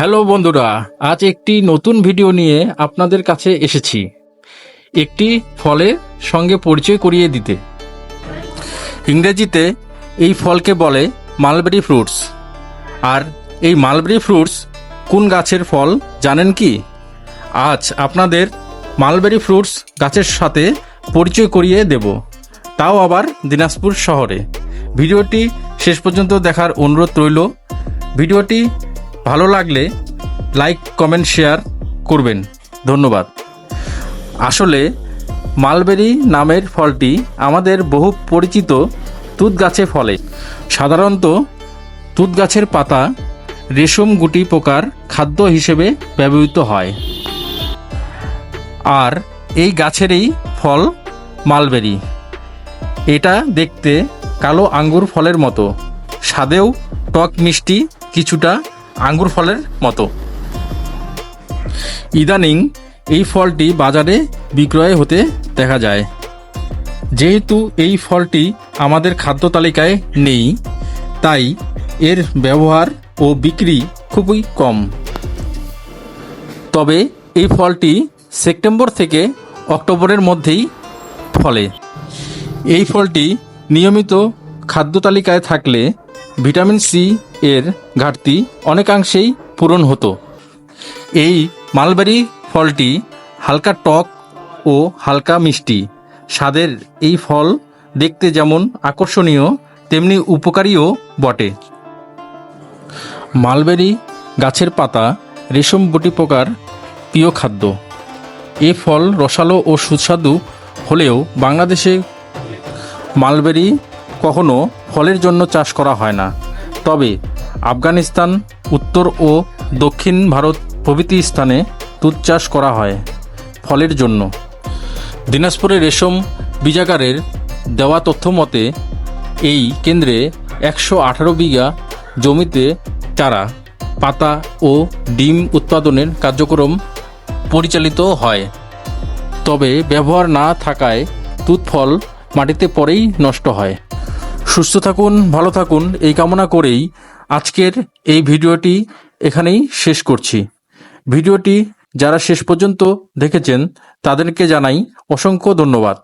Hello বন্ধুরা, আজ একটি নতুন ভিডিও নিয়ে আপনাদের কাছে এসেছি। একটি ফলের সঙ্গে পরিচয় করিয়ে দিতে। ইংরেজিতে এই ফলকে বলে মালবেরি ফ্রুটস। আর এই মালবেরি ফ্রুটস কোন গাছের ফল জানেন কি? আজ আপনাদের মালবেরি ফ্রুটস গাছের সাথে পরিচয় করিয়ে দেব। তাও আবার দিনাজপুর শহরে। ভিডিওটি শেষ পর্যন্ত দেখার অনুরোধ রইল। ভিডিওটি ভালো লাগলে লাইক কমেন্ট শেয়ার করবেন। ধন্যবাদ। আসলে মালবেরি নামের ফলটি আমাদের বহু পরিচিত তুত গাছে ফলে। সাধারণত তুত গাছের পাতা রেশম গুটি পোকার খাদ্য হিসেবে ব্যবহৃত হয়। আর এই গাছেরই ফল মালবেরি। এটা দেখতে কালো আঙ্গুর ফলের মতো। স্বাদেও টক মিষ্টি কিছুটা আঙ্গুর ফলের মতো। ইদানিং এই ফলটি বাজারে বিক্রয় হতে দেখা যায়। যেহেতু এই ফলটি আমাদের খাদ্য তালিকায় নেই, তাই এর ব্যবহার ও বিক্রি খুবই কম। তবে এই ফলটি সেপ্টেম্বর থেকে অক্টোবরের মধ্যেই ফলে। এই ফলটি নিয়মিত খাদ্য তালিকায় থাকলে ভিটামিন সি এর ঘাটতি অনেকাংশেই পূরণ হতো। এই মালবেরি ফলটি হালকা টক ও হালকা মিষ্টি। স্বাদের এই ফল দেখতে যেমন আকর্ষণীয়, তেমনি উপকারীও বটে। মালবেরি গাছের পাতা রেশম বটি পোকার প্রিয় খাদ্য। এ ফল রসালো ও সুস্বাদু হলেও বাংলাদেশে মালবেরি কখনো ফলের জন্য চাষ করা হয় না। তবে আফগানিস্তান, উত্তর ও দক্ষিণ ভারত প্রভৃতি স্থানে তুঁত চাষ করা হয় ফলের জন্য। দিনাজপুরের রেশম বিজাগারের দেওয়া তথ্য মতে, এই কেন্দ্রে একশো আঠারো বিঘা জমিতে চারা, পাতা ও ডিম উৎপাদনের কার্যক্রম পরিচালিত হয়। তবে ব্যবহার না থাকায় তুত ফল মাটিতে পরেই নষ্ট হয়। সুস্থ থাকুন, ভালো থাকুন, এই কামনা করেই আজকের এই ভিডিওটি এখানেই শেষ করছি। ভিডিওটি যারা শেষ পর্যন্ত দেখেছেন, তাদেরকে জানাই অসংখ্য ধন্যবাদ।